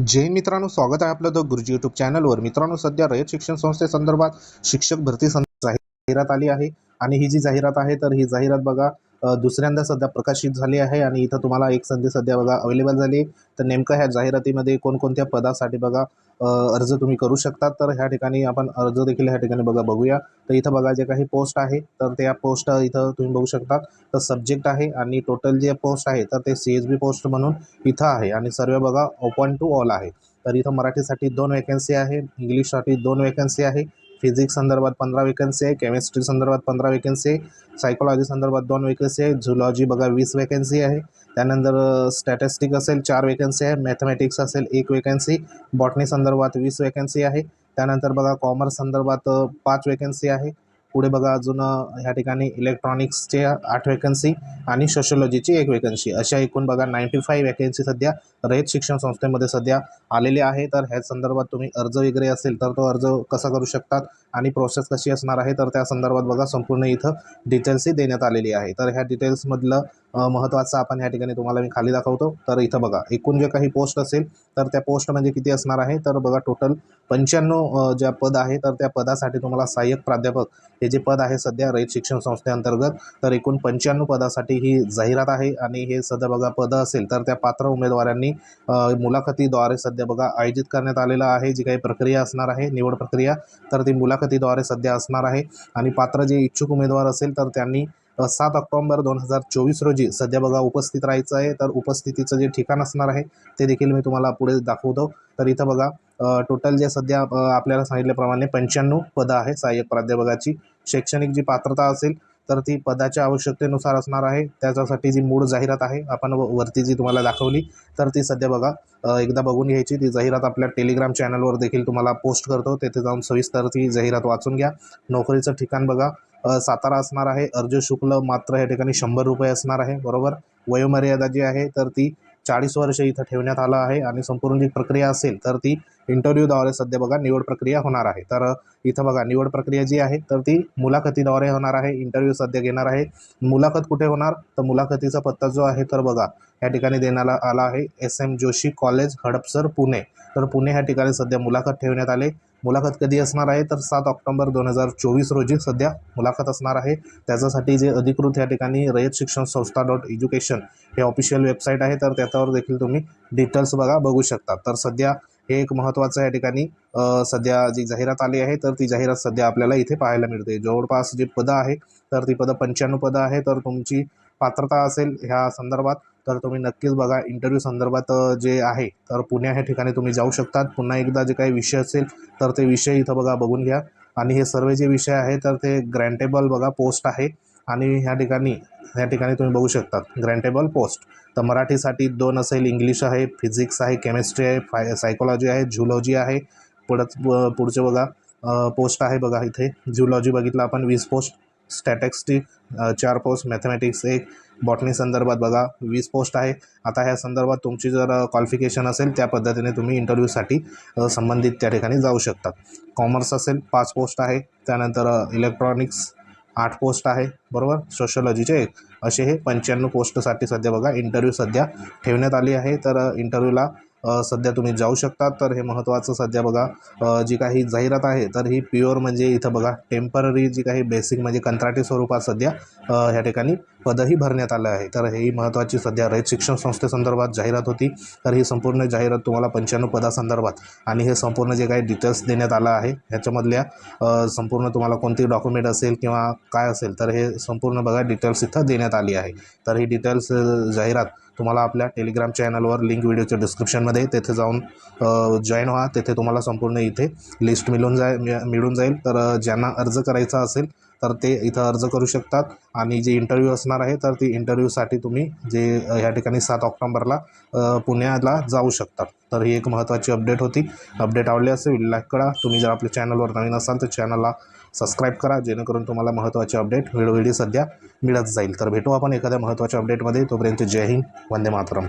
जय मित्रांनो स्वागत आहे आपलं द गुरुजी युट्यूब चॅनलवर मित्रांनो सध्या रयत शिक्षण संस्थेसंदर्भात शिक्षक भरती सं- जाहिरात आली आहे. आणि ही जी जाहिरात आहे तर ही जाहिरात बघा दुसऱ्यांदा सध्या प्रकाशित झाली आहे आणि इथं तुम्हाला एक संधी सध्या बघा अवेलेबल झाली आहे. तर नेमकं ह्या जाहिरातीमध्ये कोणकोणत्या पदासाठी बघा अर्ज तुम्ही करू शकता तर ह्या ठिकाणी आपण अर्ज देखील ह्या ठिकाणी बघा बघूया. तर इथं बघा जे काही पोस्ट आहे तर त्या पोस्ट इथं तुम्ही बघू शकता तर सब्जेक्ट आहे आणि टोटल जे पोस्ट आहे तर ते सी एच बी पोस्ट म्हणून इथं आहे. आणि सर्व बघा ओपन टू ऑल आहे. तर इथं मराठीसाठी दोन वॅकन्सी आहे इंग्लिशसाठी दोन वॅकन्सी आहे. फिजिक्स संदर्भात पंधरा वेकन्सी आहे केमिस्ट्री संदर्भात पंधरा वेकन्सी आहे सायकोलॉजी संदर्भात दोन वेकन्सी आहे झुलॉजी बघा वीस वेकन्सी आहे. त्यानंतर स्टॅटिस्टिक असेल चार वेकन्सी आहे मॅथमॅटिक्स असेल एक वेकन्सी बॉटनी संदर्भात वीस वेकन्सी आहे. त्यानंतर बघा कॉमर्स संदर्भात पाच वेकन्सी आहे. पुढे बघा अजून ह्या ठिकाणी इलेक्ट्रॉनिक्सचे आठ वेकन्सी आणि सोशोलॉजीची एक वेकन्सी अशा एकूण बघा नाईंटी फाईव्ह वेकन्सी सध्या रयत शिक्षण संस्थेमध्ये सध्या आलेले आहे. तर ह्या संदर्भात तुम्ही अर्ज वगैरे असेल तर तो अर्ज कसा करू शकतात आणि प्रोसेस कशी असणार आहे तर त्या संदर्भात बघा संपूर्ण इथं डिटेल्सही देण्यात आलेली आहे. तर ह्या डिटेल्समधलं महत्त्वाचं आपण ह्या ठिकाणी तुम्हाला मी खाली दाखवतो. तर इथं बघा एकूण जे काही पोस्ट असेल तर त्या पोस्ट म्हणजे किती असणार आहे? तर बघा टोटल पंच्याण्णव ज्या पद आहे तर त्या पदासाठी तुम्हाला सहाय्यक प्राध्यापक हे जे पद आहे सध्या रयत शिक्षण संस्थेअंतर्गत तर एकूण पंच्याण्णव पदासाठी ही जाहिरात आहे. आणि हे सध्या बघा पदं असेल तर त्या पात्र उमेदवारांनी मुलाखतीद्वारे सध्या बघा आयोजित करण्यात आलेलं आहे. जी काही प्रक्रिया असणार आहे निवड प्रक्रिया तर ती मुलाखतीद्वारे सध्या असणार आहे. आणि पात्र जे इच्छुक उमेदवार असेल तर त्यांनी सात ऑक्टोंबर दोन हजार चोवीस रोजी सध्या बघा उपस्थित राहायचं आहे. तर उपस्थितीचं जे ठिकाण असणार आहे ते देखील मी तुम्हाला पुढे दाखवतो. तर इथं बघा टोटल जे सध्या आपल्याला सांगितल्याप्रमाणे पंच्याण्णव पदं आहे सहाय्यक प्राध्यापकाची. शैक्षणिक जी पात्रता असेल तर ती पदाच्या आवश्यकतेनुसार असणार आहे. त्याच्यासाठी जी मूळ जाहिरात आहे आपण व- वरती जी तुम्हाला दाखवली तर ती सध्या बघा एकदा बघून घ्यायची. ती जाहिरात आपल्या टेलिग्राम चॅनलवर देखील तुम्हाला पोस्ट करतो. तेथे जाऊन सविस्तर ती जाहिरात वाचून घ्या. नोकरीचं ठिकाण बघा सातारा असणार आहे. अर्ज शुक्ल मात्र या ठिकाणी शंभर रुपये असणार आहे. बरोबर? वयोमर्यादा जी आहे तर ती चाळीस वर्ष इथं ठेवण्यात आलं आहे आणि संपूर्ण जी प्रक्रिया असेल तर ती इंटरव्ह्यूद्वारे सध्या बघा निवड प्रक्रिया होणार आहे. तर इथं बघा निवड प्रक्रिया जी आहे तर ती मुलाखतीद्वारे होणार आहे इंटरव्ह्यू सध्या घेणार आहे. मुलाखत कुठे होणार? तर मुलाखतीचा पत्ता जो आहे तर बघा या ठिकाणी देण्याला आला आहे S M Joshi college Hadapsar Pune. तर पुणे ह्या ठिकाणी सध्या मुलाखत ठेवण्यात आले. मुलाखत कधी असणार आहे? तर सात ऑक्टोबर दोन हजार चोवीस रोजी सध्या मुलाखत असणार आहे. त्याच्यासाठी जे अधिकृत या ठिकाणी रयत शिक्षण संस्था डॉट एज्युकेशन हे ऑफिशियल वेबसाईट आहे. तर त्याच्यावर देखील तुम्ही डिटेल्स बघा बघू शकता. तर सध्या हे एक महत्त्वाचं या ठिकाणी सध्या जी जाहिरात आली आहे तर ती जाहिरात सध्या आपल्याला इथे पाहायला मिळते. जवळपास जी पदं आहे तर ती पदं पंच्याण्णव पदं आहे तर तुमची पात्रता असेल ह्या संदर्भात तर तुम्ही नक्कीच बघा. इंटरव्ह्यू संदर्भात जे आहे तर पुण्या ह्या ठिकाणी तुम्ही जाऊ शकतात. पुन्हा एकदा जे काही विषय असेल तर ते विषय इथं बघा बघून घ्या. आणि हे सर्व जे विषय आहे तर ते ग्रँटेबल बघा पोस्ट आहे. आणि ह्या ठिकाणी या ठिकाणी तुम्ही बघू शकतात. ग्रँटेबल पोस्ट तर मराठीसाठी दोन असेल इंग्लिश आहे फिजिक्स आहे केमिस्ट्री आहे फाय सायकोलॉजी आहे झुलॉजी आहे. पुढंच पुढचे बघा पोस्ट आहे बघा इथे. झुलॉजी बघितलं आपण वीस पोस्ट स्टॅटिस्टिक चार पोस्ट मॅथमॅटिक्स एक. बॉटनी संदर्भात बघा वीस पोस्ट आहे. आता ह्या संदर्भात तुमची जर क्वालिफिकेशन असेल त्या पद्धतीने तुम्ही इंटरव्ह्यूसाठी संबंधित त्या ठिकाणी जाऊ शकतात कॉमर्स असेल पाच पोस्ट आहे. त्यानंतर इलेक्ट्रॉनिक्स आठ पोस्ट आहे बरोबर? सोशोलॉजीचे एक. असे हे पंच्याण्णव पोस्टसाठी सध्या बघा इंटरव्ह्यू सध्या ठेवण्यात आली आहे. तर इंटरव्ह्यूला सध्या तुम्ही जाऊ शकता तर हे महत्त्वाचं सध्या बघा. जी काही जाहिरात आहे तर ही प्युअर म्हणजे इथं बघा टेंपररी जी काही बेसिक म्हणजे कंत्राटी स्वरूपात सध्या ह्या ठिकाणी पदही भरण्यात आलं आहे. तर ही महत्त्वाची सध्या रयत शिक्षण संस्थेसंदर्भात जाहिरात होती. तर ही संपूर्ण जाहिरात तुम्हाला पंच्याण्णव पदासंदर्भात आणि हे संपूर्ण जे काही डिटेल्स देण्यात आलं आहे ह्याच्यामधल्या संपूर्ण तुम्हाला कोणती डॉक्युमेंट असेल किंवा काय असेल तर हे संपूर्ण बघा डिटेल्स इथं देण्यात आली आहे. तर ही डिटेल्स जाहिरात तुम्हाला आपल्या टेलिग्राम चॅनलवर लिंक व्हिडिओच्या डिस्क्रिप्शनमध्ये तेथे जाऊन जॉईन व्हा. तेथे तुम्हाला संपूर्ण इथे लिस्ट मिळून जाय मिळ- मिळून जाईल. तर ज्यांना अर्ज करायचा असेल तर ते इथं अर्ज करू शकतात. आणि जे इंटरव्ह्यू असणार आहे तर ती इंटरव्ह्यूसाठी तुम्ही जे ह्या ठिकाणी सात ऑक्टोंबरला पुण्याला जाऊ शकतात तर ही एक महत्त्वाची अपडेट होती. अपडेट आवडली असेल लाईक करा. तुम्ही जर आपल्या चॅनलवर नवीन असाल तर चॅनलला सबस्क्राईब करा. जेणेकरून तुम्हाला महत्त्वाचे अपडेट वेळोवेळी सध्या मिळत जाईल. तर भेटू आपण एखाद्या महत्त्वाच्या अपडेटमध्ये तोपर्यंत जय हिंद वंदे मातरम.